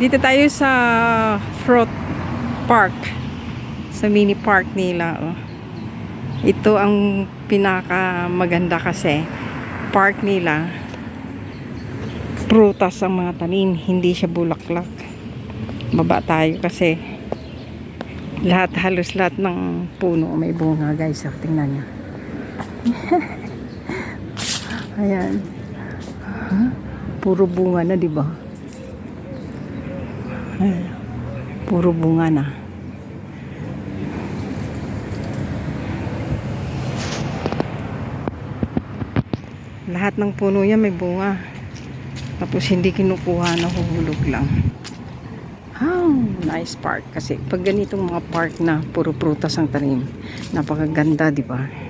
Dito tayo sa fruit park. Sa mini park nila. Oh. Ito ang pinaka maganda kasi. Park nila. Prutas ang mga tanim. Hindi siya bulaklak. Baba tayo kasi lahat halos lahat ng puno may bunga guys. So, tingnan nyo. Ayan. Huh? Puro bunga na, di ba? Ayan. Puro bunga na. Lahat ng puno yan may bunga. Tapos hindi kinukuha, nahuhulog lang. How nice park. Kasi pag ganitong mga park na puro prutas ang tanim, napakaganda, di ba?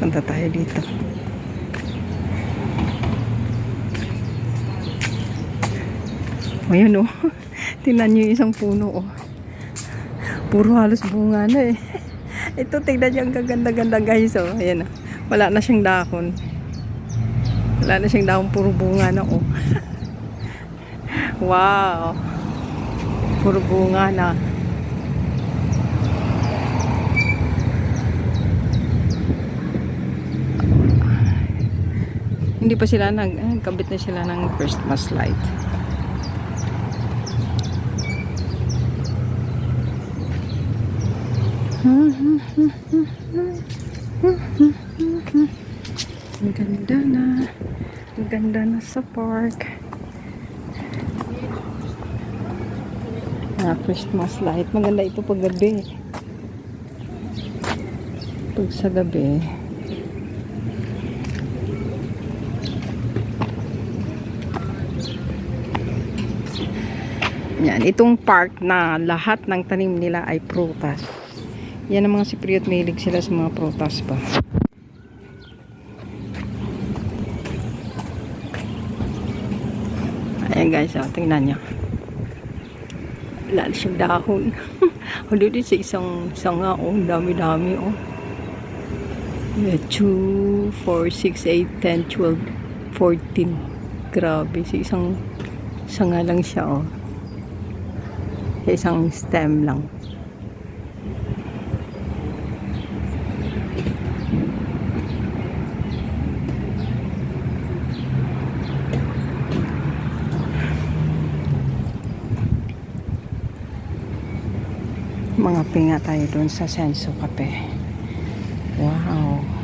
Punta tayo dito. Ayan o. Tingnan nyo isang puno o. Puro halos bunga na eh. Ito, tignan nyo ang gaganda-ganda guys o. Ayan o. Wala na siyang dahon. Wala na siyang dahon. Puro bunga na o. wow. Puro bunga na. Hindi pa sila nag, eh, kabit na sila ng Christmas light. Ang ganda na. Ang ganda na sa park. Ah, Christmas light. Maganda ito pag gabi. Pag sa gabi. Yan, itong park na lahat ng tanim nila ay prutas. Yan ang mga sipriot mahilig sila sa mga prutas pa. Ayan guys, oh, tingnan nyo. Na siyang dahon. Hulo din sa isang sanga, oh, dami-dami, oh. Yeah, 2, 4, 6, 8, 10, 12, 14. Grabe, sa isang sanga lang siya, oh isang stem lang. Mga pinga tayo doon sa Senso Cafe. Wow.